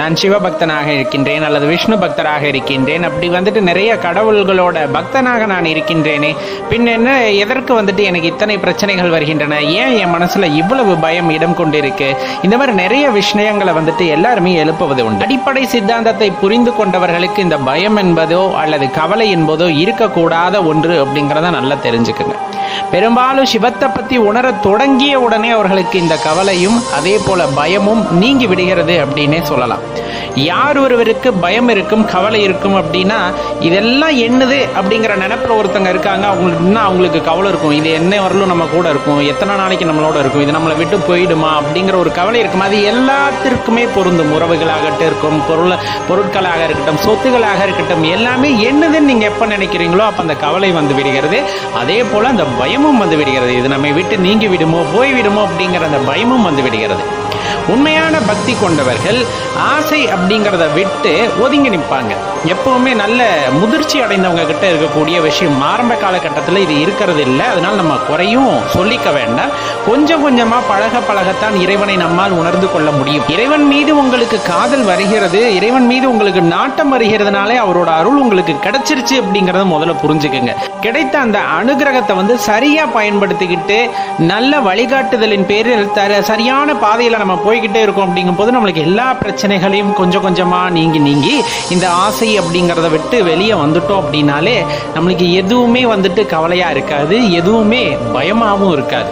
நான் சிவபக்தனாக இருக்கின்றேன் அல்லது விஷ்ணு பக்தராக இருக்கின்றேன். அப்படி வந்துட்டு நிறைய கடவுள்களோட பக்தனாக நான் இருக்கின்றேனே. பின் என்ன எதற்கு வந்துட்டு எனக்கு இத்தனை பிரச்சனைகள் வருகின்றன? ஏன் என் மனசுல இவ்வளவு பயம் இடம் கொண்டிருக்கு? இந்த மாதிரி நிறைய விஷயங்களை வந்துட்டு எல்லாருமே எழுப்புவது உண்டு. அடிப்படை சித்தாந்தத்தை புரிந்து கொண்டவர்களுக்கு இந்த பயம் என்பதோ அல்லது கவலை என்பதோ இருக்கக்கூடாத ஒன்று அப்படிங்கிறத நல்லா தெரிஞ்சுக்குங்க. பெரும்பாலும் சிவத்தை பத்தி உணர தொடங்கிய உடனே அவர்களுக்கு இந்த கவலையும் அதே போல பயமும் நீங்கி விடுகிறது அப்படின்னே சொல்லலாம். யார் ஒருவருக்கு பயம் இருக்கும் கவலை இருக்கும் அப்படின்னா இதெல்லாம் என்னது அப்படிங்கிற நினைப்பில் ஒருத்தங்க இருக்காங்க. அவங்களுக்கு இன்னும் அவங்களுக்கு கவலை இருக்கும். இது என்ன வரலும் நம்ம கூட இருக்கும். எத்தனை நாளைக்கு நம்மளோட இருக்கும்? இது நம்மளை விட்டு போயிடுமா அப்படிங்கிற ஒரு கவலை இருக்கும். அது எல்லாத்திற்குமே பொருந்தும். உறவுகளாகட்டும் இருக்கும் பொருள் பொருட்களாக இருக்கட்டும் சொத்துக்களாக இருக்கட்டும் எல்லாமே என்னதுன்னு நீங்கள் எப்போ நினைக்கிறீங்களோ அப்போ அந்த கவலை வந்து விடுகிறது. அதே போல் அந்த பயமும் வந்து விடுகிறது. இது நம்மை விட்டு நீங்கி விடுமோ போய் விடுமோ அப்படிங்கிற அந்த பயமும் வந்து விடுகிறது. உண்மையான பக்தி கொண்டவர்கள் ஆசை அப்படிங்கிறத விட்டு ஒதுங்கி நிற்பாங்க. எப்பவுமே நல்ல முதிர்ச்சி அடைந்தவங்க கிட்ட இருக்கக்கூடிய விஷயம் ஆரம்ப காலகட்டத்தில் இது இருக்கிறது இல்லை. அதனால நம்ம குறையும் சொல்லிக்க வேண்டாம். கொஞ்சம் கொஞ்சமா பழக பழகத்தான் இறைவனை நம்மால் உணர்ந்து கொள்ள முடியும். இறைவன் மீது உங்களுக்கு காதல் வருகிறது இறைவன் மீது உங்களுக்கு நாட்டம் வருகிறதுனாலே அவரோட அருள் உங்களுக்கு கிடைச்சிருச்சு அப்படிங்கறத முதல்ல புரிஞ்சுக்குங்க. கிடைத்த அந்த அனுகிரகத்தை வந்து சரியா பயன்படுத்திக்கிட்டு நல்ல வழிகாட்டுதலின் பேரில் சரியான பாதையில நம்ம போய்கிட்டே இருக்கும் அப்படிங்கும் போது நம்மளுக்கு எல்லா பிரச்சனைகளையும் கொஞ்சம் கொஞ்சமா நீங்கி நீங்கி இந்த ஆசை அப்படிங்கிறத விட்டு வெளியே வந்துட்டோம் அப்படின்னாலே நம்மளுக்கு எதுவுமே வந்துட்டு கவலையா இருக்காது எதுவுமே பயமாவும் இருக்காது.